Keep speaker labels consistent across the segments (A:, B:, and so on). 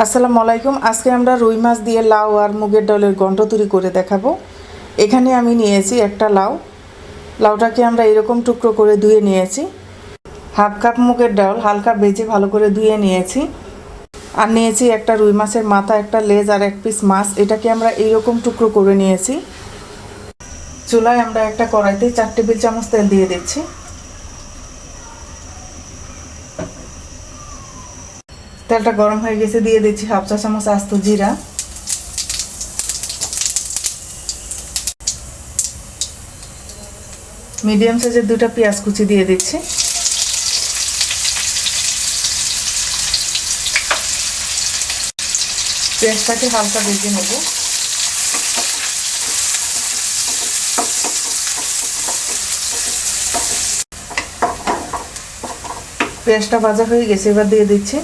A: আসসালামু আলাইকুম। আজকে আমরা রুই মাছ দিয়ে লাউ আর মুগের ডালের গন্ড তৈরি করে দেখাবো। এখানে আমি নিয়েছি একটা লাউ। লাউটাকে আমরা এরকম টুকরো করে ধুয়ে নিয়েছি। হাফ কাপ মুগের ডাল হালকা ভেজে ভালো করে ধুয়ে নিয়েছি। আর নিয়েছি একটা রুই মাছের মাথা, একটা লেজ আর এক পিস মাছ। এটাকে আমরা এইরকম টুকরো করে নিয়েছি। চুলায় আমরা একটা কড়াইতে চার টেবিল চামচ তেল দিয়ে দিচ্ছি। তেলটা গরম হয়ে গেছে, দিয়ে দিচ্ছি হাফ চা চামচ আস্ত জিরা। মিডিয়াম সাইজের দুটা পেঁয়াজ কুচি দিয়ে দিচ্ছি। পেঁয়াজটাকে হালকা ভেজে নেব। পেঁয়াজটা ভাজা হয়ে গেছে, এবার দিয়ে দিচ্ছি।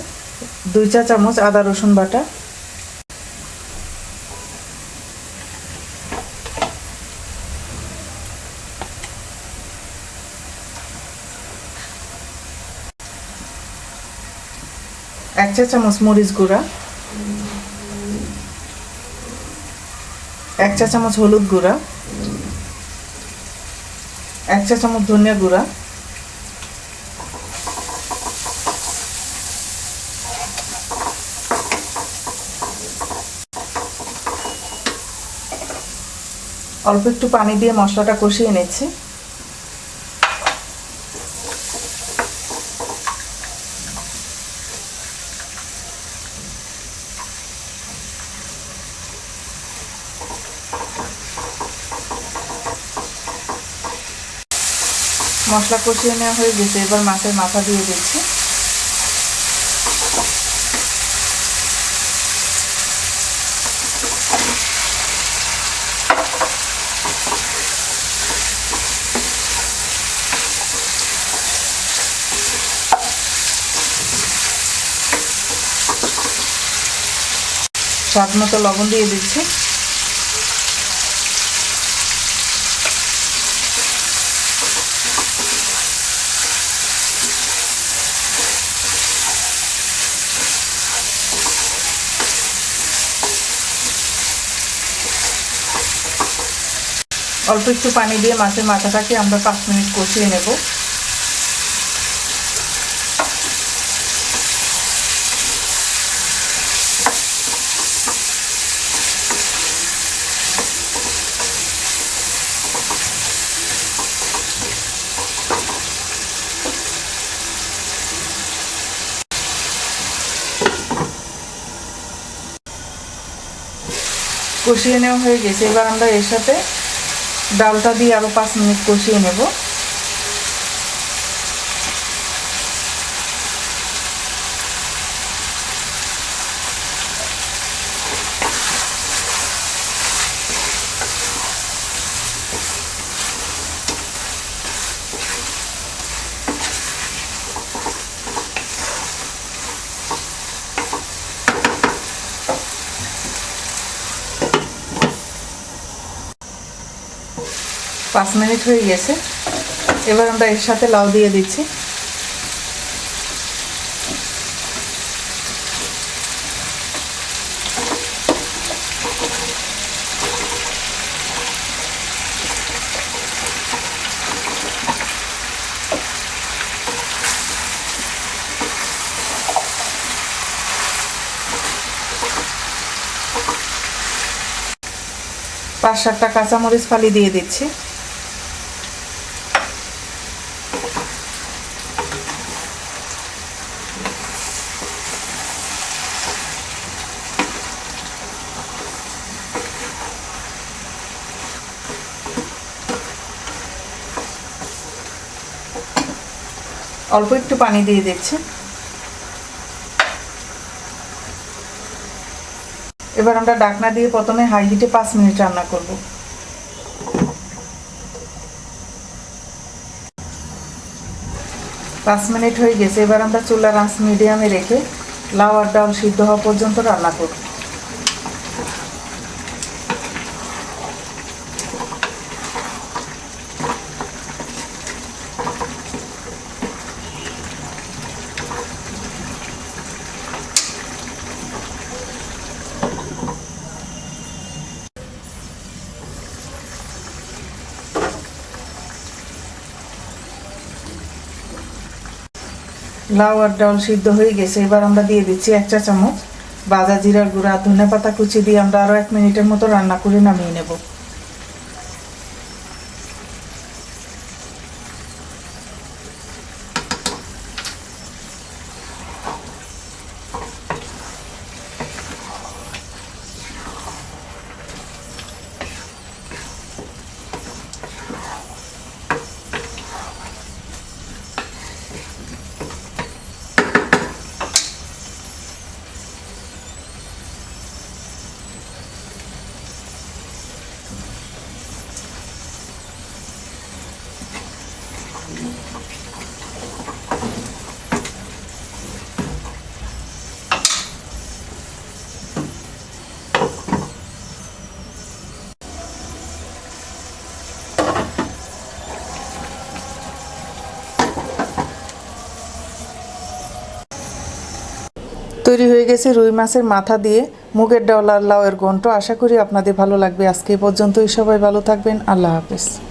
A: দুই চা চামচ আদা রসুন বাটা। এক চা চামচ মরিচ গুঁড়া। এক চা চামচ হলুদ গুঁড়া। এক চা চামচ ধনিয়া গুঁড়া। অল্প একটু পানি দিয়ে মশলাটা কষিয়ে নিচ্ছি। মশলা কষিয়ে নেওয়া হয়ে গেছে, এবার মাছের মাথা দিয়ে দিচ্ছি। স্বাদ মতো লবণ দিয়ে দিচ্ছি। অল্প একটু পানি দিয়ে মাছের মাথাটাকে আমরা পাঁচ মিনিট কষিয়ে নেব। কষিয়ে নেওয়া হয়ে গেছে। এবার আমরা এর সাথে ডালটা দিয়ে আরও পাঁচ মিনিট কষিয়ে নেব। পাঁচ মিনিট হয়ে গেছে। এবার আমরা এর সাথে লাউ দিয়ে দিচ্ছি। পাঁচ সাতটা কাঁচামরিচ ফালি দিয়ে দিচ্ছি। অল্প একটু পানি দিয়ে দিচ্ছি। এবার আমরা ডাকনা দিয়ে প্রথমে হাই হিটে পাঁচ মিনিট রান্না করব। পাঁচ মিনিট হয়ে গেছে, এবার আমরা চুলার আঁচ মিডিয়ামে রেখে লাউ আর ডাল সিদ্ধ হওয়া পর্যন্ত রান্না করব। লাউ আর ডাল সিদ্ধ হয়ে গেছে। এবার আমরা দিয়ে দিচ্ছি এক চা চামচ বাজা জিরার গুঁড়া ধনে পাতা কুচি দিয়ে আমরা আরও এক মিনিটের মতো রান্না করে নামিয়ে নেব। তৈরি হয়ে গেছে রুই মাছের মাথা দিয়ে। মুগের ডাল আর লাউয়ের গন্ট আশা করি আপনাদের ভালো লাগবে। আজকে পর্যন্তই। সবাই ভালো থাকবেন। আল্লাহ হাফেজ।